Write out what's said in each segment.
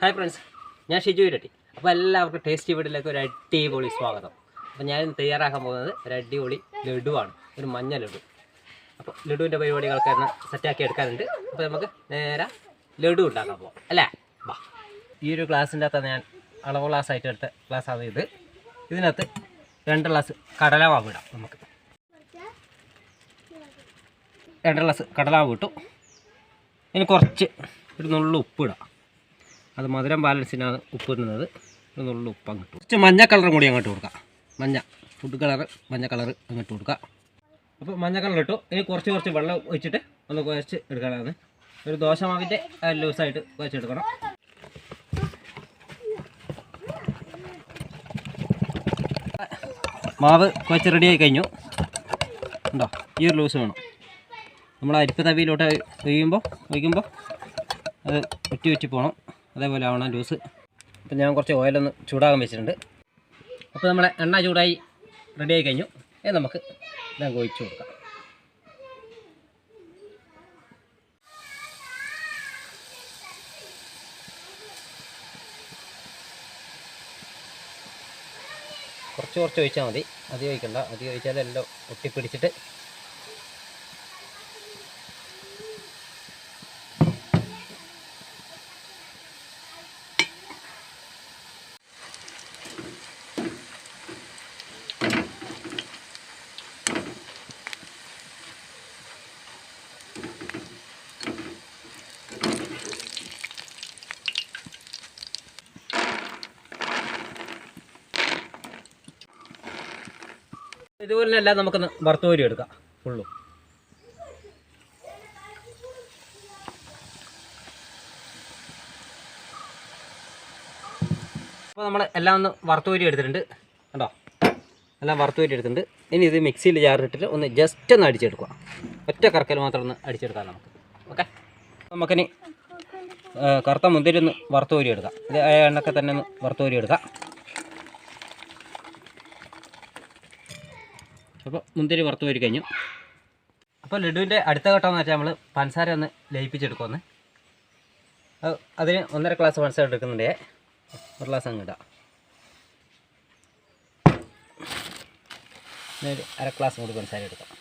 Hi friends ഞാൻ ഷിജു ഇരട്ടി. അപ്പോൾ എല്ലാവർക്കും ടേസ്റ്റി വീട്ടിലേക്ക് ഒരു അടിപൊളി സ്വാഗതം. അപ്പോൾ ഞാൻ തയ്യാറാക്കാൻ പോകുന്നത് ഒരു അടിപൊളി ലഡുവാണ്. ഒരു മഞ്ഞ ലഡു. അപ്പോൾ ലഡുവിന്റെ പരിപാടികളൊക്കെ സെറ്റാക്കി എടുക്കാനുണ്ട്. അപ്പോൾ നമുക്ക് നേരെ ലഡു ഉണ്ടാക്കാൻ പോകാം അല്ലേ? വാ. ഈ ഒരു ഗ്ലാസിന്റെ അകത്ത് ഞാൻ അളവ് ഗ്ലാസ് ആയിട്ട് എടുത്ത ഗ്ലാസ്സാണ് ഇത്. ഇതിനകത്ത് രണ്ട് ഗ്ലാസ് കടലമാവ് ഇടാം നമുക്ക്. രണ്ട് ഗ്ലാസ് കടലാവ് ഇട്ടു. ഇനി കുറച്ച് ഒരു ഉപ്പ് ഇടാം. അത് മധുരം ബാലൻസിനാണ് ഉപ്പ് ഇടുന്നത് എന്നുള്ള നുള്ളു ഉപ്പ് അങ്ങോട്ട് കുറച്ച് മഞ്ഞ കളറും കൂടി അങ്ങോട്ട് കൊടുക്കാം. മഞ്ഞ ഫുഡ് കളർ മഞ്ഞ കളർ അങ്ങോട്ട് കൊടുക്കാം. അപ്പോൾ മഞ്ഞ കളർ ഇട്ടു. ഇനി കുറച്ച് കുറച്ച് വെള്ളം ഒഴിച്ചിട്ട് ഒന്ന് കുഴച്ച് എടുക്കാനാണ് ഒരു ദോശമാവിന്റെ ലൂസായിട്ട് കുഴച്ചെടുക്കണം മാവ് കുഴച്ച് റെഡിയായി കഴിഞ്ഞു. ഉണ്ടോ? ഈ ഒരു ലൂസ് വേണം. നമ്മൾ അരിപ്പ് തവിയിലോട്ട് ഒഴിയുമ്പോൾ ഒഴിക്കുമ്പോൾ അത് ഉറ്റി ഉറ്റി പോകണം അതേപോലെ ആവണം ജ്യൂസ്. അപ്പം ഞാൻ കുറച്ച് ഓയിലൊന്ന് ചൂടാകാൻ വെച്ചിട്ടുണ്ട്. അപ്പോൾ നമ്മളെ എണ്ണ ചൂടായി റെഡിയായി കഴിഞ്ഞു. ഇത് നമുക്ക് ഇതങ്ങ് ഒഴിച്ചു കൊടുക്കാം. കുറച്ച് കുറച്ച് ഒഴിച്ചാൽ മതി. അധികം ഒഴിക്കണ്ട. അധികം ഒഴിച്ചാൽ എല്ലാം ഒട്ടിപ്പിടിച്ചിട്ട് ഇതുപോലെ എല്ലാം നമുക്കൊന്ന് വറുത്തുപോരി എടുക്കാം. ഫുള്ളും. അപ്പോൾ നമ്മൾ എല്ലാം ഒന്ന് വറുത്ത് എടുത്തിട്ടുണ്ട്. കണ്ടോ? എല്ലാം വറുത്ത് എടുത്തിട്ടുണ്ട്. ഇനി ഇത് മിക്സിയിൽ ജാറിട്ടിട്ട് ഒന്ന് ജസ്റ്റ് ഒന്ന് അടിച്ചെടുക്കുക. ഒറ്റ കറക്കൽ മാത്രം ഒന്ന് അടിച്ചെടുക്കാം നമുക്ക്. ഓക്കെ? നമുക്കിനി കറുത്ത മുന്തിരി ഒന്ന് വറുത്ത് എടുക്കാം. ഇത് എണ്ണൊക്കെ തന്നെ ഒന്ന് വറുത്ത് എടുക്കാം. അപ്പോൾ മുന്തിരി പുറത്ത് പോയി കഴിഞ്ഞു. അപ്പോൾ ലഡുവിന്റെ അടുത്ത ഘട്ടം എന്ന് വെച്ചാൽ നമ്മൾ പഞ്ചസാര ഒന്ന് ലയിപ്പിച്ചെടുക്കുമെന്ന് അത് അതിന് ഒന്നര ഗ്ലാസ് പഞ്ചസാര എടുക്കുന്നുണ്ടേ. ഒരു ഗ്ലാസ് അങ്ങ് ഇടാം. അര ഗ്ലാസ് കൂടി പഞ്ചസാര എടുക്കാം.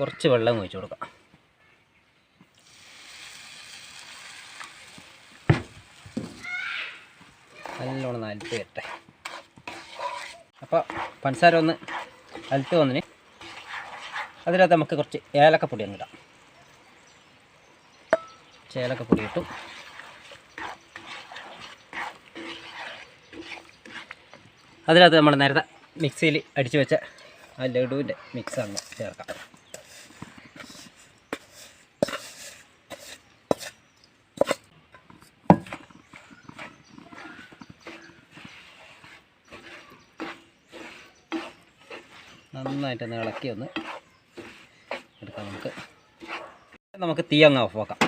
കുറച്ച് വെള്ളം ഒഴിച്ചു കൊടുക്കാം. നല്ലോണം അലത്ത് വരട്ടെ. അപ്പോൾ പഞ്ചസാര ഒന്ന് അലത്ത് വന്നിന്. അതിനകത്ത് നമുക്ക് കുറച്ച് ഏലക്കപ്പൊടി ഒന്ന് ഇടാം. ഏലക്കപ്പൊടി ഇട്ടു. അതിനകത്ത് നമ്മൾ നേരത്തെ മിക്സിയിൽ അടിച്ചു വെച്ച ആ ലഡുവിന്റെ മിക്സ് അങ്ങ് ചേർക്കാം. നന്നായിട്ടൊന്ന് ഇളക്കി ഒന്ന് എടുക്കാം നമുക്ക്. നമുക്ക് തീ അങ്ങ് ഓഫ് ആക്കാം.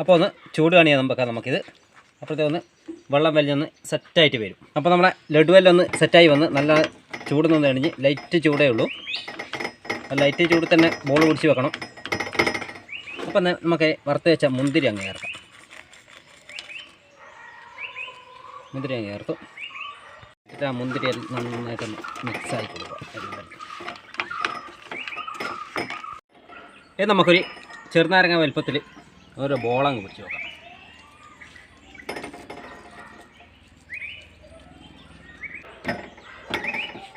അപ്പോൾ ഒന്ന് ചൂട് കാണിയാൽ നമുക്ക് നമുക്കിത് അപ്പോഴത്തെ ഒന്ന് വെള്ളം വലിഞ്ഞൊന്ന് സെറ്റായിട്ട് വരും. അപ്പോൾ നമ്മളെ ലഡുവെല്ലാം ഒന്ന് സെറ്റായി വന്ന് നല്ല ചൂട് നിന്ന് കഴിഞ്ഞ് ലൈറ്റ് ചൂടേ ഉള്ളൂ. ലൈറ്റ് ചൂട് തന്നെ ബോൾ പിടിച്ച് വെക്കണം. അപ്പം നമുക്ക് വറുത്ത് വെച്ച മുന്തിരി അങ്ങ് ചേർക്കാം. മുന്തിരി അങ്ങ് ചേർത്തു. എന്നിട്ട് ആ മുന്തിരി നന്നായിട്ടൊന്ന് മിക്സായി കൊടുക്കുക എല്ലാം. ഇത് നമുക്കൊരു ചെറുനാരങ്ങ വലുപ്പത്തിൽ ഒരു ബോളങ്ങ് പിടിച്ച് നോക്കാം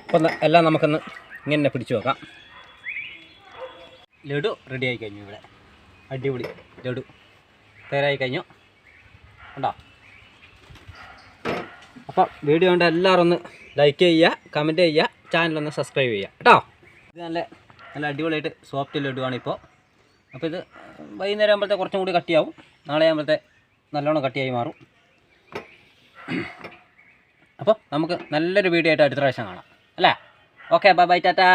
അപ്പം എല്ലാം നമുക്കൊന്ന് ഇങ്ങനെ പിടിച്ചു നോക്കാം ലഡു റെഡി ആയി കഴിഞ്ഞു ഇവിടെ. അടിപൊളി ലഡു. തയ്യാറായി കഴിഞ്ഞു. ഉണ്ടോ അപ്പോൾ വീഡിയോ കണ്ട എല്ലാവരും ഒന്ന് ലൈക്ക് ചെയ്യുക കമന്റ് ചെയ്യുക ചാനലൊന്ന് സബ്സ്ക്രൈബ് ചെയ്യുക. കേട്ടോ? ഇത് നല്ല നല്ല അടിപൊളിയായിട്ട് സോഫ്റ്റ് ലഡുവാണ് ഇപ്പോൾ. അപ്പോൾ ഇത് വൈകുന്നേരം ആകുമ്പോഴത്തെ കുറച്ചും കൂടി കട്ടിയാവും. നാളെ ആകുമ്പോഴത്തെ നല്ലോണം കട്ടിയായി മാറും. അപ്പോൾ നമുക്ക് നല്ലൊരു വീഡിയോ ആയിട്ട് അടുത്ത പ്രാവശ്യം കാണാം. അല്ലേ? Okay bye bye tata.